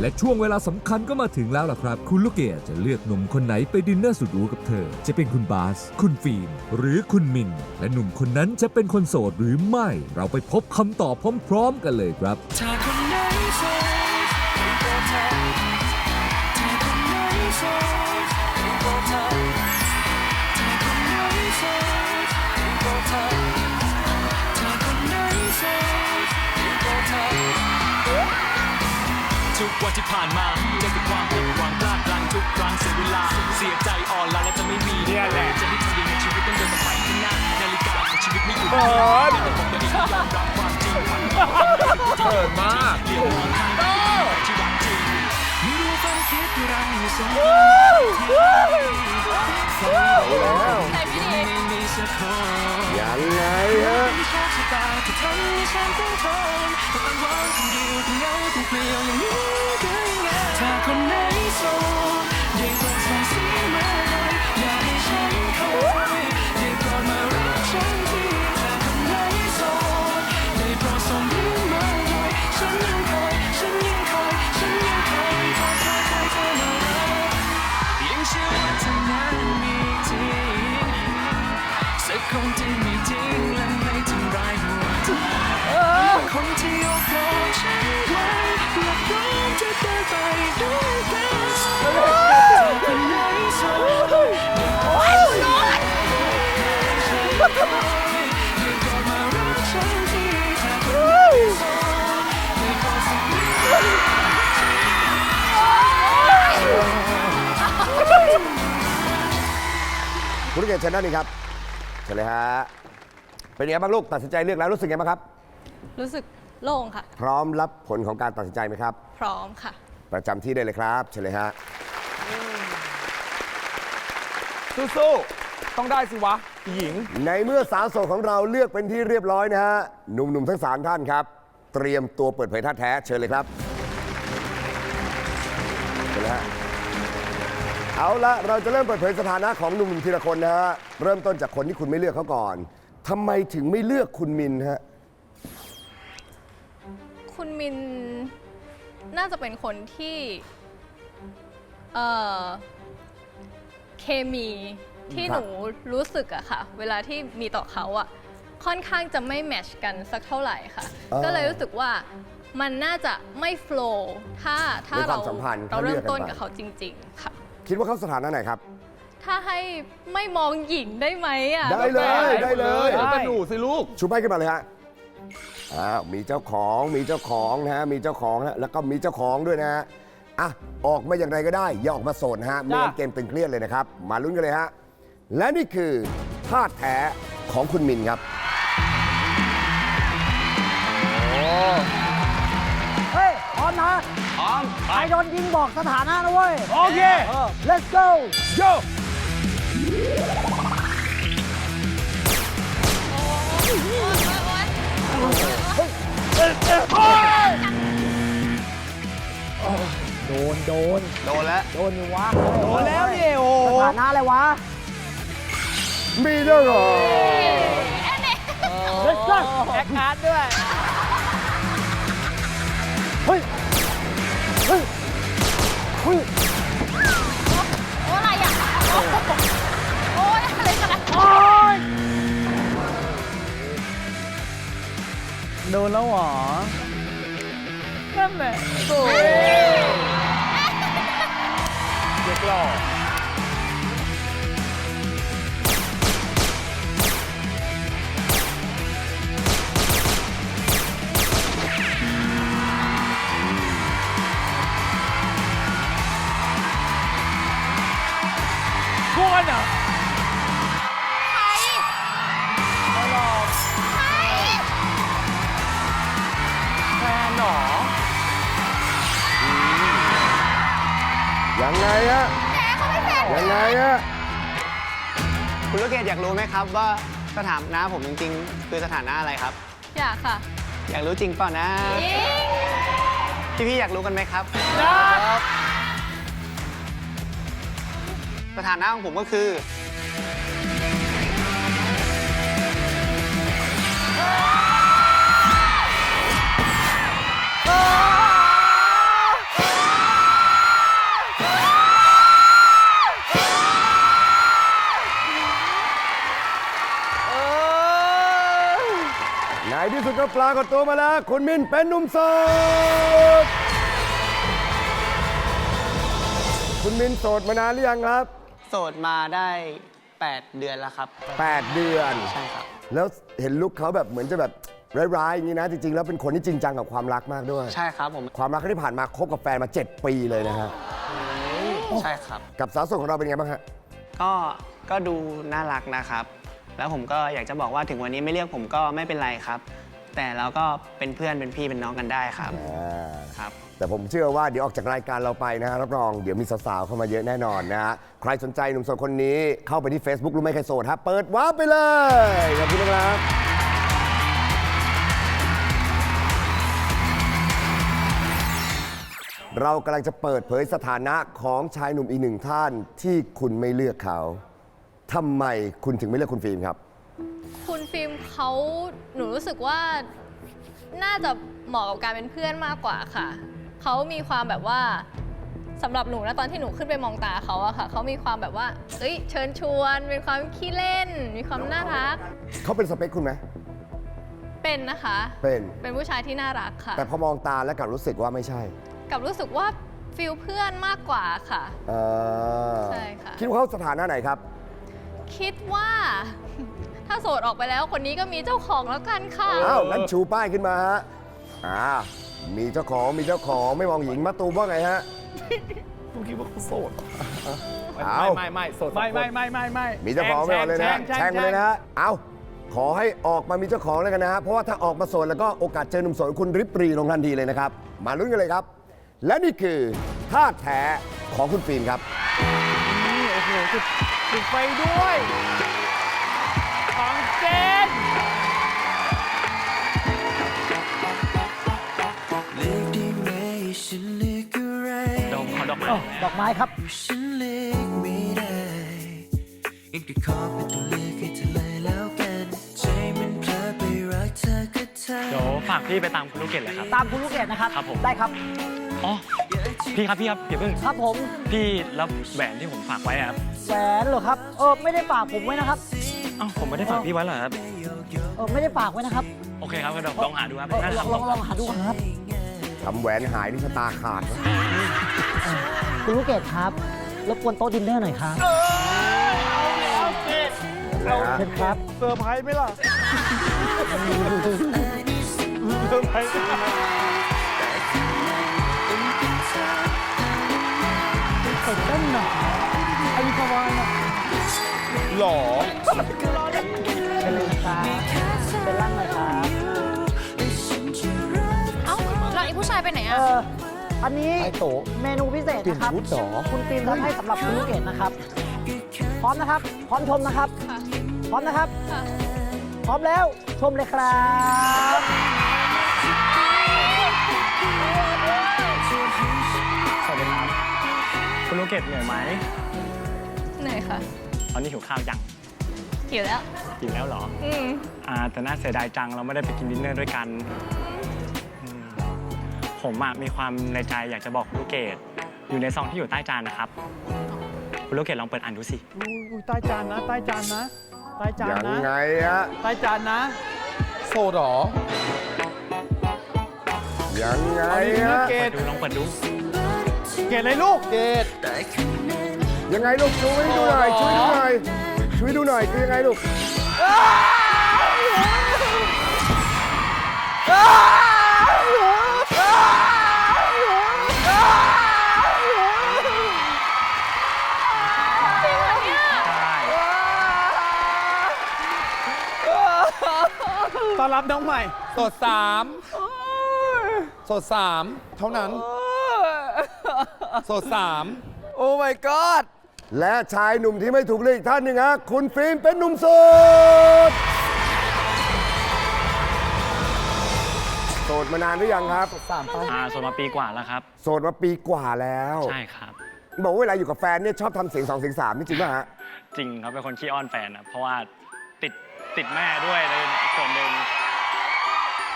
และช่วงเวลาสำคัญก็มาถึงแล้วล่ะครับ คุณลูกเกดจะเลือกหนุ่มคนไหนไปดินเนอร์สุดหรูกับเธอ จะเป็นคุณบาส คุณฟิล์มหรือคุณมิน และหนุ่มคนนั้นจะเป็นคนโสดหรือไม่ เราไปพบคำตอบพร้อม ๆ กันเลยครับ ชาคนไหนโสด เสียใจอ่อนล้าและจะไม่มีเนี่ยแหละ จะได้ทำยังไงชีวิตต้องเดินต่อไปข้างหน้านาฬิกาของชีวิตไม่หยุดมีแต่ผมตัวเองที่ยอมรับความจริงมันเกิดมากเรียกร้องทางใดที่รักจริงไม่รู้ความคิดอะไรสมบูรณ์ที่ เกดเชิญด้านนี้ครับเชิญเลยฮะเป็นยังไงบ้างลูกตัดสินใจเลือกแล้วรู้สึกไงบ้างครับ รู้สึกโล่งค่ะ พร้อมรับผลของการตัดสินใจไหมครับ พร้อมค่ะ ประจำที่ได้เลยครับเชิญเลยฮะสู้ๆต้องได้สิวะ หญิง ในเมื่อสาวโสดของเราเลือกเป็นที่เรียบร้อยนะฮะหนุ่มๆทั้งสามท่านครับ เตรียมตัวเปิดเผยท่าแท้เชิญเลยครับ เอาละเราจะเริ่มเปิดเผยสถานะของหนุ่มๆทีละคนนะฮะ เริ่มต้นจากคนที่คุณไม่เลือกเขาก่อนทำไมถึงไม่เลือกคุณมินฮะ คุณมินน่าจะเป็นคนที่เอ่อเคมีที่ครัหบนูรู้สึกอะค่ะ เวลาที่มีต่อเขาอะค่อนข้างจะไม่แมทชกันสักเท่าไหร่ค่ะก็เลยรู้สึกว่ามันน่าจะไม่โฟล์ถ้าถ้าในควาเรามสัมพันธ์เราถ้าเลืเริ่อกมกันต้นไป กับเขาจริง ๆ ค่ะ คิดว่าเขาสถานะไหนครับ ถ้าให้ไม่มองหญิงได้ไหมอะได้เลยได้เลยได้แต่หนูสิลูก ชูป้ายขึ้นมาเลยฮะอ้าวมีเจ้าของมีเจ้าของนะฮะมีเจ้าของฮะแล้วก็มีเจ้าของด้วยนะฮะอะออกมาอย่างไรก็ได้ อย่าออกมาโสดนะฮะไม่งั้นจ้ะเกมตึงเครียดเลยนะครับ มาลุ้นกันเลยฮะและนี่คือท่าแท้ของคุณมินครับ พร้อมใครโดนยิงบอกสถานะนะเว้ย โอเค เออ let's go โยโดน โดน โดนแล้ว โดนอยู่วะโดนแล้วเนี่ยโอ้สถานะอะไรวะ มีด้วยเหรอ let's go แอคอาร์ตด้วย เฮ้ย เฮ้ยเฮ้ยโอ้อะไรอะโอ้ยอะไรกันอะโอ๊ยโดนแล้วเหรอนั่นแหละโอ้ยเด็กหล่อ พวกกันเหรอไม่หรอกแฟนเหรอยังไงฮะยังไงฮะคุณลูกเกดอยากรู้ไหมครับว่าสถานะผมจริงๆ คือสถานะอะไรครับ อยากค่ะ อยากรู้จริงเปล่านะยิงพี่ๆอยากรู้กันไหมครับ สถานะของผมก็คือ ในที่สุดก็ปลากระตัวมาแล้ว คุณมินเป็นหนุ่มสดคุณมินโสดมานานหรือยังครับ โสดมาได้ 8 เดือนแล้วครับ 8 เดือน ใช่ครับ แล้วเห็นลุคเขาแบบเหมือนจะแบบร้ายๆอย่างนี้นะ จริงๆ แล้วเป็นคนที่จริงจังกับความรักมากด้วย ใช่ครับผมความรักที่ผ่านมาคบกับแฟนมา 7 ปีเลยนะฮะใช่ครับ กับสาวโสดของเราเป็นไงบ้างฮะก็ก็ดูน่ารักนะครับ แล้วผมก็อยากจะบอกว่าถึงวันนี้ไม่เรียกผมก็ไม่เป็นไรครับ แต่เราก็เป็นเพื่อนเป็นพี่เป็นน้องกันได้ครับอ่าครับ แต่ผมเชื่อว่าเดี๋ยวออกจากรายการเราไปนะฮะรับรองเดี๋ยวมีสาวๆเข้ามาเยอะแน่นอนนะฮะใครสนใจหนุ่มโสดคนนี้เข้าไปที่ Facebook รู้ไหมใครโสดฮะเปิดว้าร์ปไปเลยขอบคุณนะครับเรากำลังจะเปิดเผยสถานะของชายหนุ่มอีกหนึ่งท่านที่คุณไม่เลือกเขาทำไมคุณถึงไม่เลือกคุณฟิล์มครับ คุณฟิล์มเขาหนูรู้สึกว่าน่าจะเหมาะกับการเป็นเพื่อนมากกว่าค่ะ เขามีความแบบว่าสำหรับหนูนะตอนที่หนูขึ้นไปมองตาเขาอะค่ะเขามีความแบบว่าเอ้ยเชิญชวนเป็นความขี้เล่น มีความน่ารัก เขาเป็นสเปคคุณไหม เป็นนะคะ เป็น เป็นผู้ชายที่น่ารักค่ะ แต่พอมองตาแล้วกลับรู้สึกว่าไม่ใช่กับรู้สึกว่าฟิลเพื่อนมากกว่าค่ะ เออใช่ค่ะ คิดว่าเขาสถานะไหนครับ คิดว่า ถ้าโสดออกไปแล้วคนนี้ก็มีเจ้าของแล้วกันค่ะ อ้าวงั้นชูป้ายขึ้นมาฮะอ่า มีเจ้าของมีเจ้าของไม่มองหญิงมาตูมว่าไงฮะ ผมคิดว่าเขาโสด เอา ไม่ไม่ไม่โสดไม่ไม่ไม่ไม่ไม่มีเจ้าของไม่เอาเลยนะฮะแช่งไปเลยนะฮะเอาขอให้ออกมามีเจ้าของแล้วกันนะฮะเพราะว่าถ้าออกมาโสดแล้วก็โอกาสเจอหนุ่มโสดคุณริบปรีลงทันทีเลยนะครับ มาลุ้นกันเลยครับ และนี่คือท่าแท้ของคุณฟิล์มครับ นี่โอ้โหจุดจุดไฟด้วย อดอกไม้ดอกไม้ครับ ฉันเลือกไม่ได้ยังก็ขอเป็นตัวเลือกให้เธอเลยแล้วกัน ใจมันเพลอไปรักเธอก็เธอเดี๋ยวฝากพี่ไปตามคุณลูกเกดเลยครับ ตามคุณลูกเกดนะครับ ครับผม ได้ครับ อ๋อ พี่ครับพี่ครับอย่าเพิ่ง ครับผมพี่รับแหวนที่ผมฝากไว้อะครับแหวนเหรอครับ เออไม่ได้ฝากผมไว้นะครับ เอ้าผมไม่ได้ฝากพี่ไว้เหรอครับ เออไม่ได้ฝากไว้นะครับโอเคครับก็เดี๋ยวลองหาดูครับเออน่าจะลองทำลองลองหาดูครับ ทำแหวนหายนี่ชะตาขาดนะ คุณลูกเกดครับรบกวนโต๊ะดินเนอร์หน่อยครับนะฮะเชิญครับเซอร์ไพรส์ไหมล่ะเซอร์ไพรส์ไหมล่ะเสร็จเต้นหน่อยอันนี้ประมาณน่ะหรอเป็นเลยครับเป็นร่างหน่อยครับเอ้าแล้วไอ้ผู้ชายไปไหนเออะ ออันนี้ไอ้โตเมนูพิเศษนะครับเปลี่ยนชุดเหรอ คุณฟิล์มทำให้สำหรับคุณลูกเกดนะครับ พร้อมนะครับ พร้อมชมนะครับค่ะพร้อมนะครับค่ะพร้อมแล้วชมเลยครับ สวัสดีครับ คุณลูกเกดเหนื่อยไหมเหนื่อยค่ะตอนนี้หิวข้าวยังหิวแล้วหิวแล้วเหรอ อืม อ่าแต่น่าเสียดายจังเราไม่ได้ไปกินดินเนอร์ด้วยกันอืม ผมอะมีความในใจอยากจะบอกคุณลูกเกดอยู่ในซองที่อยู่ใต้จานนะครับคุณลูกเกดลองเปิดอ่านดูสิ อุ้ยใต้จานนะใต้จานนะใต้จานยังนะไงฮะใต้จานนะโสดเหรอยังไงเอาดิฮะเกเปิดดดูลองเปิดดู เกดเลยลูก เกด ยังไงลูกช่วยดูหน่อยช่วยดูหน่อยช่วยดูหน่อยคือยังไงลูกต้ อนรับน้องใหม่ สดสามสดสามเท่านั้น สดสามโอ้ my god และชายหนุ่มที่ไม่ถูกเลือกอีกท่านหนึ่งฮะคุณฟิล์มเป็นหนุ่มโสดโสดมานานหรือยังครับสามไปอ่าส่วนมาปีกว่าแล้วครับ โสดมาปีกว่าแล้ว ใช่ครับ บอกว่าเวลาอยู่กับแฟนเนี่ยชอบทำเสียงสองเสียงสามนี่จริงป่ะฮะ จริงครับเป็นคนขี้อ้อนแฟนนะเพราะว่า ติดติดแม่ด้วยในส่วนหนึ่ง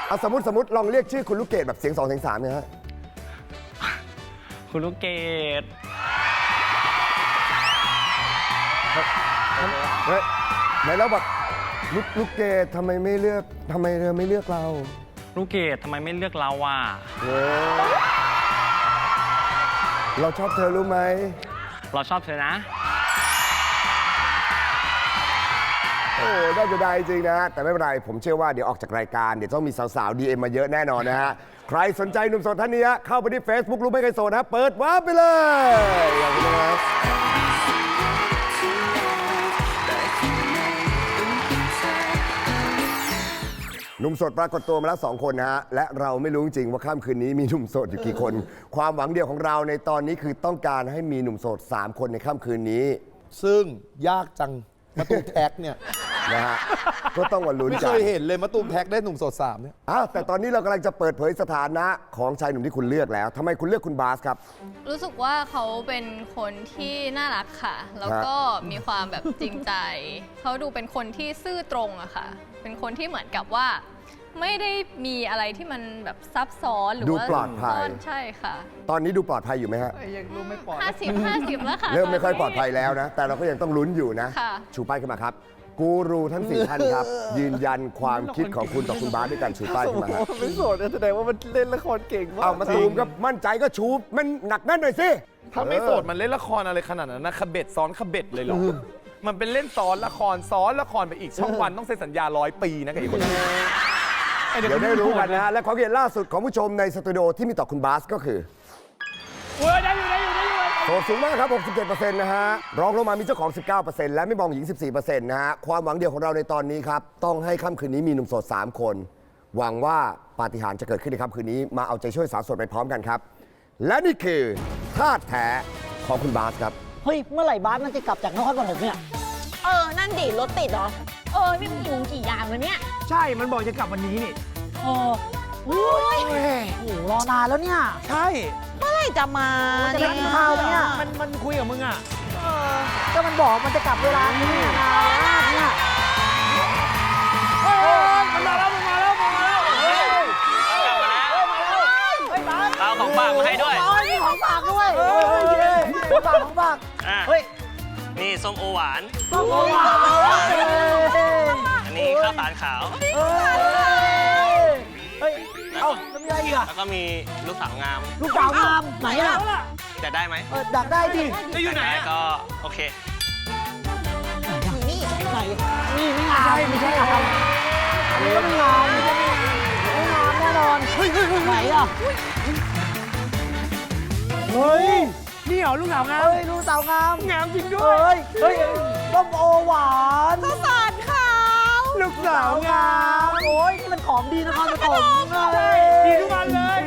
เอาสมมติสมมติลองเรียกชื่อคุณลูกเกดแบบเสียงสองเสียงสามเนี่ยฮะคุณลูกเกดเฮ้ยไหนเราแบบลูกลูกเกดทำไมไม่เลือกทำไมเธอไม่เลือกเราลูกเกดทำไมไม่เลือกเราอะเออเราชอบเธอรู้ไหมเราชอบเธอนะ โอ้น่าจะได้จริงนะ แต่ไม่เป็นไร ผมเชื่อว่าเดี๋ยวออกจากรายการ เดี๋ยวต้องมีสาวๆ DM มาเยอะแน่นอนนะฮะ ใครสนใจหนุ่มโสดท่านนี้ฮะเข้าไปที่ Facebook รู้ไม่ใครโสดนะเปิดว้าร์ปไปเลยขอบคุณครับหนุ่มโสดปรากฏตัวมาแล้วสองคนนะฮะ และเราไม่รู้จริงว่าค่ำคืนนี้มีหนุ่มโสดอยู่กี่คน ความหวังเดียวของเราในตอนนี้คือต้องการให้มีหนุ่มโสด3คนในค่ำคืนนี้ ซึ่งยากจังมาตูแท็กเนี่ย นะฮะก็ต้องมาลุ้นไม่กัเคนยเห็นเลยมาตูมแท็กได้หนุ่มโสดสามเนี่ยอ้าวแต่ตอนนี้เรากำลังจะเปิดเผยสถานะของชายหนุ่มที่คุณเลือกแล้วทำไมคุณเลือกคุณบาสครับ รู้สึกว่าเขาเป็นคนที่น่ารักค่ะ แล้วก็มีความแบบจริงใจ เขาดูเป็นคนที่ซื่อตรงอะค่ะ เป็นคนที่เหมือนกับว่า ไม่ได้มีอะไรที่มันแบบซับซ้อนหรือดูว่าปลอดภัย ซ่อนใช่ค่ะตอนนี้ดูปลอดภัยอยู่ไหมฮะห้าสิบห้าสิบแล้วค่ะเริ่มไม่ค่อยตนนี้ปลอดภัยแล้วนะ แต่เราก็ยังต้องลุ้นอยู่นะ ค่ะ ชูป้ายขึ้นมาครับ กูรูทั้งสี่ท่านครับ ยืนยันความคิดของคุณต่อคุณบาสด้วยการชูป้ายขึ้นมาฮะไม่โสดแสดงว่ามันเล่นละครเก่งมากเอามาตูมก็มั่นใจก็ชูมันหนักแน่นหน่อยสิถ้าไม่โสดมันเล่นละครอะไรขนาดนั้นนะขบเบ็ดซ้อนขบเบ็ดเลยเหรอมันเป็นเล่นซ้อนละครซ้อนละครไปอีกช่องวันต้องเซ็นสัญญาร้อยปีนะกับอีกคนนี้เดี๋ยวได้รู้กันนะฮะและความเห็นล่าสุดของผู้ชมในสตูดิโอที่มีต่อคุณบาสก็คือเว้ยได้ โสดสูงมากครับ 67%นะฮะ รองลงมามีเจ้าของ 19%และไม่มองหญิง 14%นะฮะ ความหวังเดียวของเราในตอนนี้ครับ ต้องให้ค่ำคืนนี้มีหนุ่มโสด 3 คน หวังว่าปาฏิหาริย์จะเกิดขึ้นในค่ำคืนนี้ มาเอาใจช่วยสาวโสดไปพร้อมกันครับ และนี่คือท่าตุแท้ของคุณบาสครับ เฮ้ย เมื่อไหร่บาสมันจะกลับจากนครปฐมเนี่ยเออ นั่นดิ รถติดเหรอ เออ นี่มันอยู่กี่ยามแล้วเนี่ย ใช่ มันบอกจะกลับวันนี้นี่ เอออุ้ยโอ้โหรอนานแล้วเนี่ย ใช่เมื่อไหร่ จะมาจะได้กินข้าวไหมเนี่ย มันมันคุยกับมึงอะก็มันบอกมันจะกลับเวลานี้นานมากเนี่ยมันมาแล้วมันมาแล้วมันมาแล้วเฮ้ยเอาของฝากมาให้ด้วยโอ้ยมีของฝากด้วยเฮ้ยของฝากของฝากอะเฮ้ยนี่ส้มโอหวานส้มโอหวานเฮ้ยอันนี้ข้าวสารขาวเฮ้ยเฮ้ยเอ้าแล้วมีอะไรอีกอะแล้วก็มีลูกสาวงาม ลูกสาวงามไหนอะจะได้ไหมเออดักได้ดิจะอยู่ไหนแต่อะก็โอเค นี่ไหนนี่ไม่งามไม่ใช่งามอันนี้ก็ไม่งามไม่งามแน่นอนเฮ้ยเฮ้ยเฮ้ยไหนอะเฮ้ยนี่เหรอลูกสาวงามเฮ้ยลูกสาวงามงามจริงด้วย เฮ้ยเฮ้ยส้มโอหวานสารขาวลูกสาวงาม โอ้ยนี่มันของดีนครปฐมเลยดีทุกวันเลย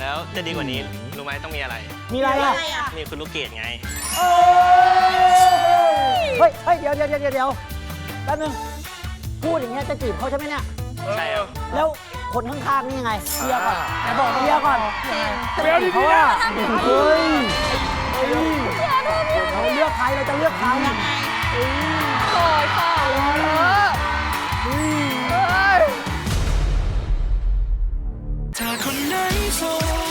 แล้วจะดีกว่านี้ รู้ไหมต้องมีอะไร มีอะไรอะนี่คือลูกเกดไง เฮ้ยเฮ้ยเดี๋ยวเดี๋ยวเดี๋ยวเดี๋ยวแป๊บนึงพูดอย่างเงี้ยจะจีบเขาใช่ไหมเนี่ย ใช่ครับแล้วคนข้างๆนี่ยังไงเคลียร์ก่อนไหนบอกเคลียร์ก่อนเบลดีเขาๆนะอะเฮ้ยเฮ้ยเราเลือกใครเราจะเลือกใครอะโอ้ยค่ะถ้าคนไ nice, oh.